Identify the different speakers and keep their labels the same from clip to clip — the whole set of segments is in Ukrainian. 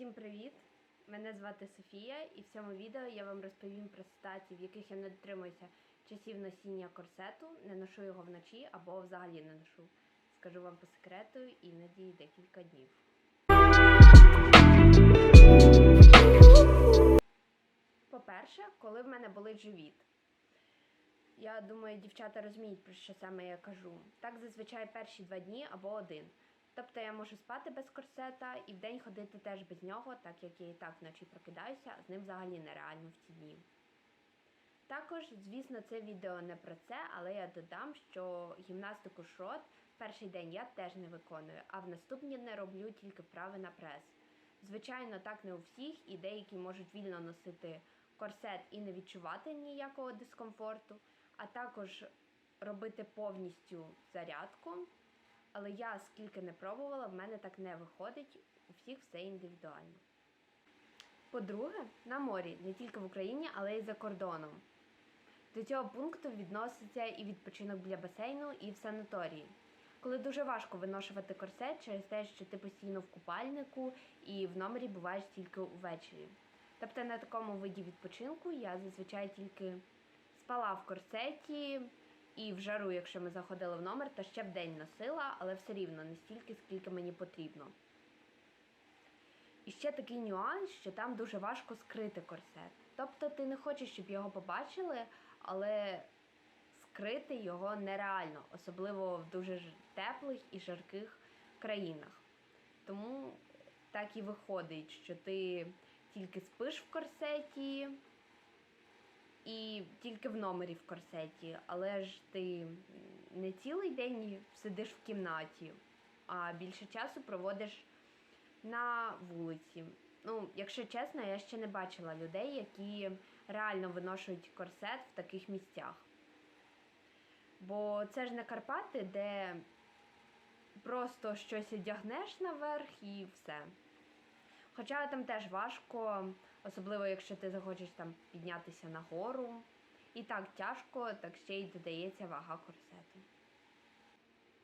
Speaker 1: Всім привіт! Мене звати Софія, і в цьому відео я вам розповім про ситуації, в яких я не дотримуюся часів носіння корсету, не ношу його вночі або взагалі не ношу. Скажу вам по секрету, іноді декілька днів. По-перше, коли в мене болить живіт. Я думаю, дівчата розуміють, про що саме я кажу. Так зазвичай перші два дні або один. Тобто я можу спати без корсета і вдень ходити теж без нього, так як я і так вночі прокидаюся, а з ним взагалі нереально в ці дні. Також, звісно, це відео не про це, але я додам, що гімнастику шрот перший день я теж не виконую, а в наступні не роблю тільки вправи на прес. Звичайно, так не у всіх, і деякі можуть вільно носити корсет і не відчувати ніякого дискомфорту, а також робити повністю зарядку. Але я скільки не пробувала, в мене так не виходить. У всіх все індивідуально. По-друге, на морі, не тільки в Україні, але й за кордоном. До цього пункту відноситься і відпочинок біля басейну, і в санаторії. Коли дуже важко виношувати корсет через те, що ти постійно в купальнику і в номері буваєш тільки увечері. Тобто на такому виді відпочинку я зазвичай тільки спала в корсеті і в жару, якщо ми заходили в номер, то ще в день носила, але все рівно не стільки, скільки мені потрібно. І ще такий нюанс, що там дуже важко скрити корсет. Тобто ти не хочеш, щоб його побачили, але скрити його нереально, особливо в дуже теплих і жарких країнах. Тому так і виходить, що ти тільки спиш в корсеті і тільки в номері в корсеті, але ж ти не цілий день сидиш в кімнаті, а більше часу проводиш на вулиці. Ну, якщо чесно, я ще не бачила людей, які реально виношують корсет в таких місцях. Бо це ж не Карпати, де просто щось одягнеш наверх і все. Хоча там теж важко, особливо якщо ти захочеш там піднятися нагору. І так тяжко, так ще й додається вага корсету.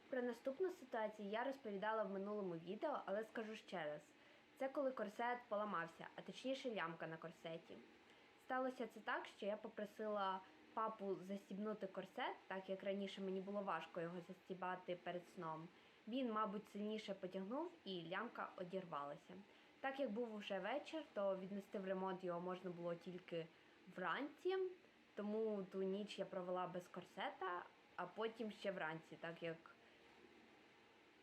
Speaker 1: Про наступну ситуацію я розповідала в минулому відео, але скажу ще раз. Це коли корсет поламався, а точніше лямка на корсеті. Сталося це так, що я попросила папу застібнути корсет, так як раніше мені було важко його застібати перед сном. Він, мабуть, сильніше потягнув і лямка одірвалася. Так як був уже вечір, то віднести в ремонт його можна було тільки вранці, тому ту ніч я провела без корсета, а потім ще вранці, так як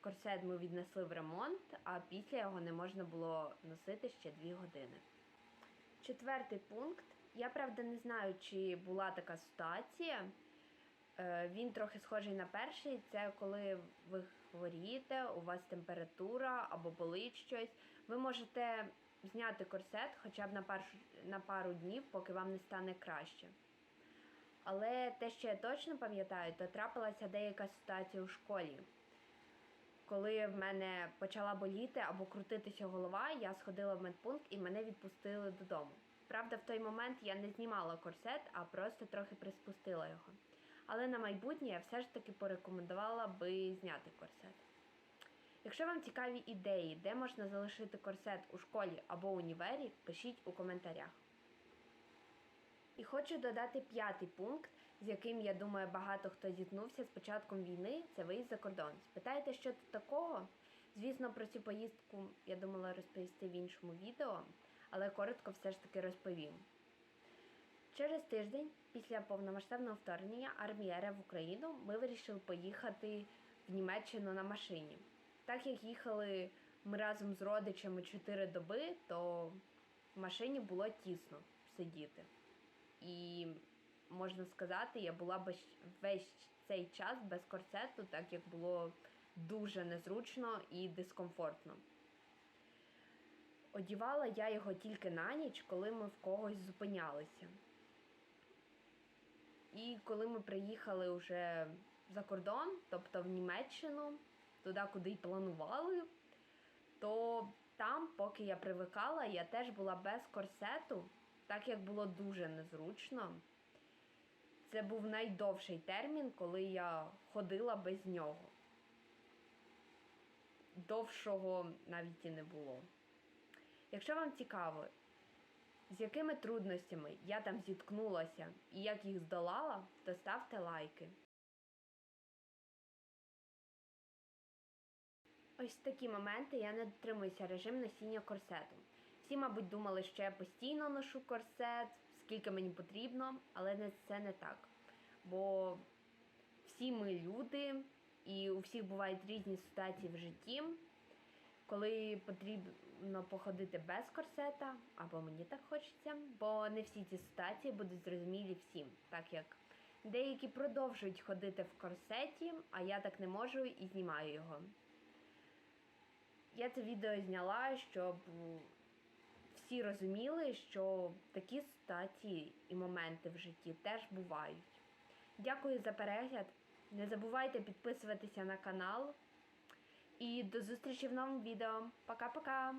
Speaker 1: корсет ми віднесли в ремонт, а після його не можна було носити ще дві години. Четвертий пункт. Я правда не знаю, чи була така ситуація. Е, Він трохи схожий на перший. Це коли ви хворієте, у вас температура або болить щось. Ви можете зняти корсет хоча б на, першу, на пару днів, поки вам не стане краще. Але те, що я точно пам'ятаю, то трапилася деяка ситуація у школі. Коли в мене почала боліти або крутитися голова, я сходила в медпункт і мене відпустили додому. Правда, в той момент я не знімала корсет, а просто трохи приспустила його. Але на майбутнє я все ж таки порекомендувала би зняти корсет. Якщо вам цікаві ідеї, де можна залишити корсет у школі або універі, пишіть у коментарях. І хочу додати п'ятий пункт, з яким я думаю багато хто зіткнувся з початком війни, це виїзд за кордон. Спитаєте, що тут такого? Звісно, про цю поїздку я думала розповісти в іншому відео, але коротко все ж таки розповім. Через тиждень після повномасштабного вторгнення армії РФ в Україну ми вирішили поїхати в Німеччину на машині. Так як їхали ми разом з родичами 4 доби, то в машині було тісно сидіти. І можна сказати, я була весь цей час без корсету, так як було дуже незручно і дискомфортно. Одівала я його тільки на ніч, коли ми в когось зупинялися. І коли ми приїхали вже за кордон, тобто в Німеччину, туди, куди й планували, то там, поки я привикала, я теж була без корсету, так як було дуже незручно. Це був найдовший термін, коли я ходила без нього. Довшого навіть і не було. Якщо вам цікаво, з якими трудностями я там зіткнулася і як їх здолала, то ставте лайки. Ось такі моменти я не дотримуюся режим носіння корсету. Всі, мабуть, думали, що я постійно ношу корсет, скільки мені потрібно, але це не так. Бо всі ми люди, і у всіх бувають різні ситуації в житті, коли потрібно походити без корсета, або мені так хочеться, бо не всі ці ситуації будуть зрозумілі всім, так як деякі продовжують ходити в корсеті, а я так не можу і знімаю його. Я це відео зняла, щоб всі розуміли, що такі ситуації і моменти в житті теж бувають. Дякую за перегляд. Не забувайте підписуватися на канал. І до зустрічі в новому відео. Пока-пока!